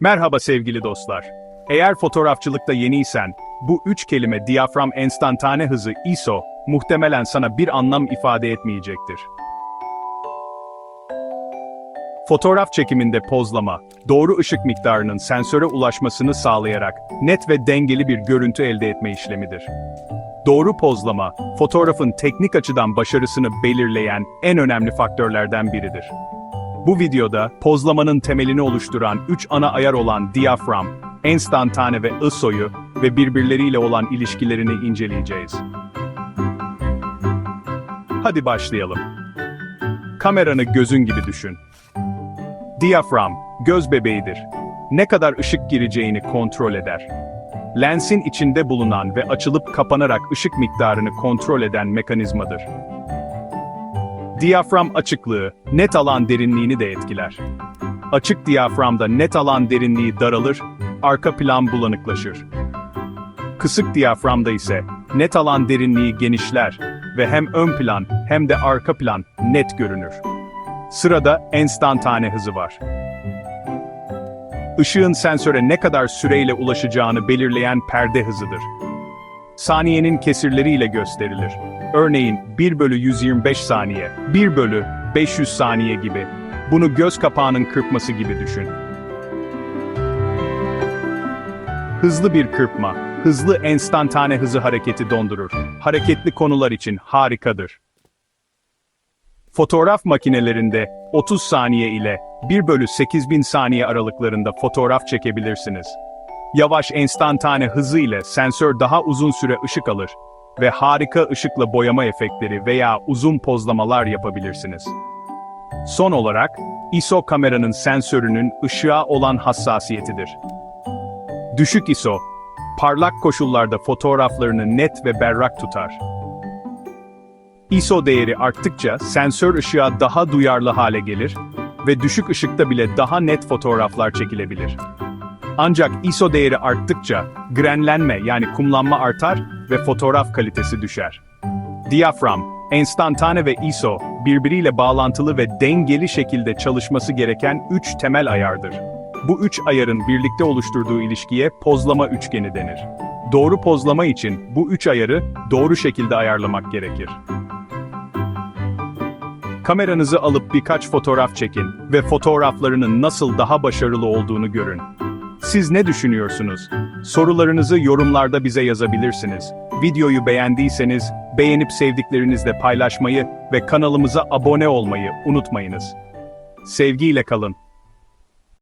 Merhaba sevgili dostlar. Eğer fotoğrafçılıkta yeniysen, bu üç kelime diyafram enstantane hızı ISO, muhtemelen sana bir anlam ifade etmeyecektir. Fotoğraf çekiminde pozlama, doğru ışık miktarının sensöre ulaşmasını sağlayarak net ve dengeli bir görüntü elde etme işlemidir. Doğru pozlama, fotoğrafın teknik açıdan başarısını belirleyen en önemli faktörlerden biridir. Bu videoda pozlamanın temelini oluşturan 3 ana ayar olan diyafram, enstantane ve ISO'yu ve birbirleriyle olan ilişkilerini inceleyeceğiz. Hadi başlayalım. Kameranı gözün gibi düşün. Diyafram, göz bebeğidir. Ne kadar ışık gireceğini kontrol eder. Lensin içinde bulunan ve açılıp kapanarak ışık miktarını kontrol eden mekanizmadır. Diyafram açıklığı, net alan derinliğini de etkiler. Açık diyaframda net alan derinliği daralır, arka plan bulanıklaşır. Kısık diyaframda ise net alan derinliği genişler ve hem ön plan hem de arka plan net görünür. Sırada enstantane hızı var. Işığın sensöre ne kadar süreyle ulaşacağını belirleyen perde hızıdır. Saniyenin kesirleriyle gösterilir. Örneğin 1 bölü 125 saniye, 1 bölü 500 saniye gibi. Bunu göz kapağının kırpması gibi düşün. Hızlı bir kırpma, hızlı enstantane hızı hareketi dondurur. Hareketli konular için harikadır. Fotoğraf makinelerinde 30 saniye ile 1 bölü 8000 saniye aralıklarında fotoğraf çekebilirsiniz. Yavaş enstantane hızı ile sensör daha uzun süre ışık alır ve harika ışıkla boyama efektleri veya uzun pozlamalar yapabilirsiniz. Son olarak, ISO kameranın sensörünün ışığa olan hassasiyetidir. Düşük ISO, parlak koşullarda fotoğraflarını net ve berrak tutar. ISO değeri arttıkça sensör ışığa daha duyarlı hale gelir ve düşük ışıkta bile daha net fotoğraflar çekilebilir. Ancak ISO değeri arttıkça grenlenme yani kumlanma artar ve fotoğraf kalitesi düşer. Diyafram, enstantane ve ISO birbiriyle bağlantılı ve dengeli şekilde çalışması gereken üç temel ayardır. Bu üç ayarın birlikte oluşturduğu ilişkiye pozlama üçgeni denir. Doğru pozlama için bu üç ayarı doğru şekilde ayarlamak gerekir. Kameranızı alıp birkaç fotoğraf çekin ve fotoğraflarının nasıl daha başarılı olduğunu görün. Siz ne düşünüyorsunuz? Sorularınızı yorumlarda bize yazabilirsiniz. Videoyu beğendiyseniz beğenip sevdiklerinizle paylaşmayı ve kanalımıza abone olmayı unutmayınız. Sevgiyle kalın.